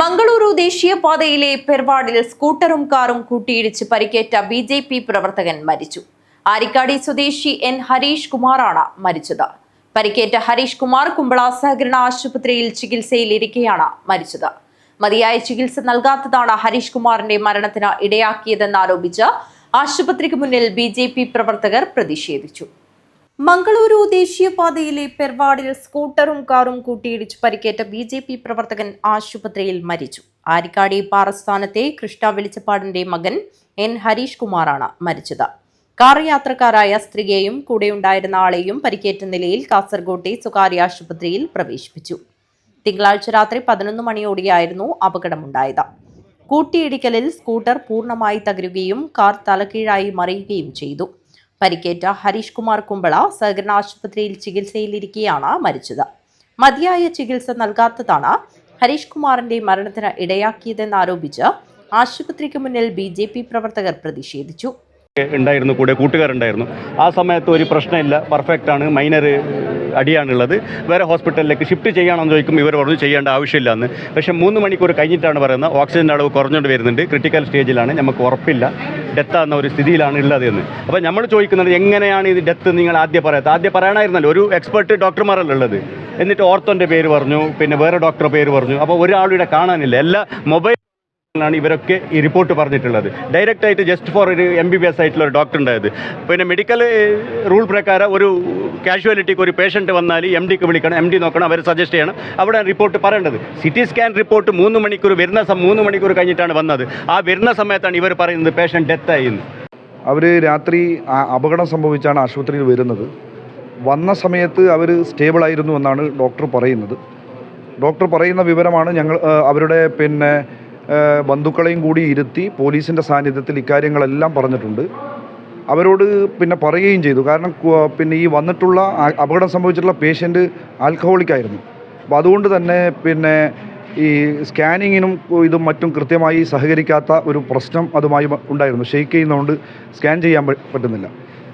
മംഗളൂരു ദേശീയപാതയിലെ പെർവാടിൽ സ്കൂട്ടറും കാറും കൂട്ടിയിടിച്ച് പരിക്കേറ്റ ബി ജെ പി പ്രവർത്തകൻ മരിച്ചു. ആരിക്കാടി സ്വദേശി എൻ ഹരീഷ് കുമാറാണ് മരിച്ചത്. പരിക്കേറ്റ ഹരീഷ് കുമാർ കുമ്പള സഹകരണ ആശുപത്രിയിൽ ചികിത്സയിലിരിക്കെയാണ് മരിച്ചത്. മതിയായ ചികിത്സ നൽകാത്തതാണ് ഹരീഷ് കുമാറിന്റെ മരണത്തിന് ഇടയാക്കിയതെന്നാരോപിച്ച് ആശുപത്രിക്ക് മുന്നിൽ ബി പ്രവർത്തകർ പ്രതിഷേധിച്ചു. മംഗളൂരു ദേശീയപാതയിലെ പെർവാടിൽ സ്കൂട്ടറും കാറും കൂട്ടിയിടിച്ച് പരിക്കേറ്റ ബി ജെ പി പ്രവർത്തകൻ ആശുപത്രിയിൽ മരിച്ചു. ആരിക്കാടി പാറസ്ഥാനത്തെ കൃഷ്ണ വെളിച്ചപ്പാടിന്റെ മകൻ എൻ ഹരീഷ് കുമാറാണ് മരിച്ചത്. കാർ യാത്രക്കാരായ സ്ത്രീയെയും കൂടെയുണ്ടായിരുന്ന ആളെയും പരിക്കേറ്റ നിലയിൽ കാസർഗോട്ടെ സ്വകാര്യ ആശുപത്രിയിൽ പ്രവേശിപ്പിച്ചു. തിങ്കളാഴ്ച രാത്രി പതിനൊന്ന് മണിയോടെയായിരുന്നു അപകടമുണ്ടായത്. കൂട്ടിയിടിക്കലിൽ സ്കൂട്ടർ പൂർണമായി തകരുകയും കാർ തലക്കീഴായി മറിയുകയും ചെയ്തു. പരിക്കേറ്റ ഹരീഷ് കുമാർ കുമ്പള സഹകരണ ആശുപത്രിയിൽ ചികിത്സയിലിരിക്കെയാണ് മരിച്ചത്. മതിയായ ചികിത്സ നൽകാത്തതാണ് ഹരീഷ് കുമാറിന്റെ മരണത്തിന് ഇടയാക്കിയതെന്നാരോപിച്ച് ആശുപത്രിക്ക് മുന്നിൽ ബി ജെ പി പ്രവർത്തകർ പ്രതിഷേധിച്ചു. ഉണ്ടായിരുന്നു കൂടെ കൂട്ടുകാരുണ്ടായിരുന്നു. ആ സമയത്ത് ഒരു പ്രശ്നമില്ല പെർഫെക്റ്റ് ആണ് മൈനർ അടിയാണുള്ളത്. വേറെ ഹോസ്പിറ്റലിലേക്ക് ഷിഫ്റ്റ് ചെയ്യണമെന്ന് ചോദിക്കും ഇവർ പറഞ്ഞു ചെയ്യേണ്ട ആവശ്യമില്ല എന്ന്. പക്ഷേ മൂന്ന് മണിക്കൂർ കഴിഞ്ഞിട്ടാണ് പറയുന്നത് ഓക്സിജന്റെ അളവ് കുറഞ്ഞുകൊണ്ട് വരുന്നുണ്ട്. ക്രിട്ടിക്കൽ സ്റ്റേജിലാണ് നമുക്ക് ഉറപ്പില്ല. ഡെത്ത് എന്ന ഒരു സ്ഥിതിയിലാണ് ഉള്ളത് എന്ന്. അപ്പോൾ നമ്മൾ ചോദിക്കുന്നത് എങ്ങനെയാണ് ഇത് ഡെത്ത് നിങ്ങൾ ആദ്യം പറയാത്തത്? ആദ്യം പറയണമായിരുന്നല്ലോ ഒരു എക്സ്പെർട്ട് ഡോക്ടർമാരല്ല ഉള്ളത്. എന്നിട്ട് ഓർത്തോന്റെ പേര് പറഞ്ഞു പിന്നെ വേറെ ഡോക്ടറുടെ പേര് പറഞ്ഞു. അപ്പോൾ ഒരാളുടെ കാണാനില്ല. എല്ലാ മൊബൈൽ ാണ് ഇവരൊക്കെ ഈ റിപ്പോർട്ട് പറഞ്ഞിട്ടുള്ളത്. ഡയറക്റ്റ് ആയിട്ട് ജസ്റ്റ് ഫോർ ഒരു എം ബി ബി എസ് ആയിട്ടുള്ള ഒരു ഡോക്ടർ ഉണ്ടായത്. പിന്നെ മെഡിക്കൽ റൂൾ പ്രകാരം ഒരു കാഷ്വാലിറ്റിക്ക് ഒരു പേഷ്യന്റ് വന്നാൽ എം ഡിക്ക് വിളിക്കണം എം ഡി നോക്കണം അവർ സജസ്റ്റ് ചെയ്യണം. അവിടെ റിപ്പോർട്ട് പറയേണ്ടത്. സി ടി സ്കാൻ റിപ്പോർട്ട് മൂന്ന് മണിക്കൂർ വരുന്ന മൂന്ന് മണിക്കൂർ കഴിഞ്ഞിട്ടാണ് വന്നത്. ആ വരുന്ന സമയത്താണ് ഇവർ പറയുന്നത് പേഷ്യന്റ് ഡെത്ത് ആയി എന്ന്. അവർ രാത്രി അപകടം സംഭവിച്ചാണ് ആശുപത്രിയിൽ വരുന്നത്. വന്ന സമയത്ത് അവർ സ്റ്റേബിളായിരുന്നു എന്നാണ് ഡോക്ടർ പറയുന്നത്. ഡോക്ടർ പറയുന്ന വിവരമാണ് ഞങ്ങൾ അവരുടെ പിന്നെ ബന്ധുക്കളെയും കൂടി ഇരുത്തി പോലീസിന്റെ സാന്നിധ്യത്തിൽ ഇക്കാര്യങ്ങളെല്ലാം പറഞ്ഞിട്ടുണ്ട്. അവരോട് പിന്നെ പറയുകയും ചെയ്തു. കാരണം പിന്നെ ഈ വന്നിട്ടുള്ള അപകടം സംഭവിച്ചിട്ടുള്ള പേഷ്യന്റ് ആൽക്കഹോളിക്കായിരുന്നു അപ്പോൾ അതുകൊണ്ട് തന്നെ പിന്നെ ഈ സ്കാനിങ്ങിനും ഇതും മറ്റും കൃത്യമായി സഹകരിക്കാത്ത ഒരു പ്രശ്നം അതുമായി ഉണ്ടായിരുന്നു. ഷെയ്ക്ക് ചെയ്യുന്നതുകൊണ്ട് സ്കാൻ ചെയ്യാൻ പറ്റുന്നില്ല.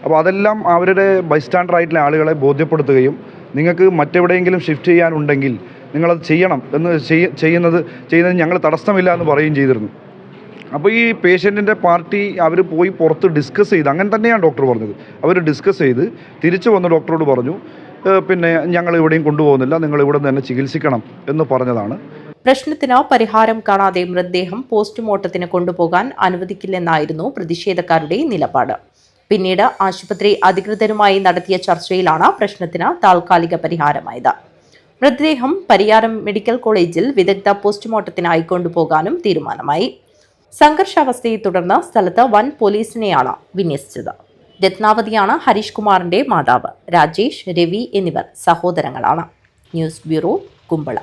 അപ്പോൾ അതെല്ലാം അവരുടെ ബൈസ്റ്റാൻഡർ ആയിട്ടുള്ള ആളുകളെ ബോധ്യപ്പെടുത്തുകയും നിങ്ങൾക്ക് മറ്റെവിടെയെങ്കിലും ഷിഫ്റ്റ് ചെയ്യാനുണ്ടെങ്കിൽ നിങ്ങളത് ചെയ്യണം എന്ന് ചെയ്യുന്നത് ചെയ്യുന്നത് ഞങ്ങൾ തടസ്സമില്ല എന്ന് പറയുകയും ചെയ്തിരുന്നു. അപ്പോൾ ഈ പേഷ്യന്റിന്റെ പാർട്ടി അവർ പോയി പുറത്ത് ഡിസ്കസ് ചെയ്ത് അങ്ങനെ തന്നെയാണ് ഡോക്ടർ പറഞ്ഞത്. അവർ ഡിസ്കസ് ചെയ്ത് തിരിച്ചു വന്ന് ഡോക്ടറോട് പറഞ്ഞു പിന്നെ ഞങ്ങൾ ഇവിടെയും കൊണ്ടുപോകുന്നില്ല നിങ്ങൾ ഇവിടെ തന്നെ ചികിത്സിക്കണം എന്ന് പറഞ്ഞതാണ്. പ്രശ്നത്തിന് പരിഹാരം കാണാതെ മൃതദേഹം പോസ്റ്റ്മോർട്ടത്തിന് കൊണ്ടുപോകാൻ അനുവദിക്കില്ലെന്നായിരുന്നു പ്രതിഷേധക്കാരുടെ നിലപാട്. പിന്നീട് ആശുപത്രി അധികൃതരുമായി നടത്തിയ ചർച്ചയിലാണ് പ്രശ്നത്തിന് താൽക്കാലിക പരിഹാരമായത്. മൃതദേഹം പരിയാരം മെഡിക്കൽ കോളേജിൽ വിദഗ്ധ പോസ്റ്റ്മോർട്ടത്തിനായി കൊണ്ടുപോകാനും തീരുമാനമായി. സംഘർഷാവസ്ഥയെ തുടർന്ന് സ്ഥലത്ത് വൻ പോലീസിനെയാണ് വിന്യസിച്ചത്. രത്നാവതിയാണ് ഹരീഷ് കുമാറിന്റെ മാതാവ്. രാജേഷ് രവി എന്നിവർ സഹോദരങ്ങളാണ്. News bureau Kumbla.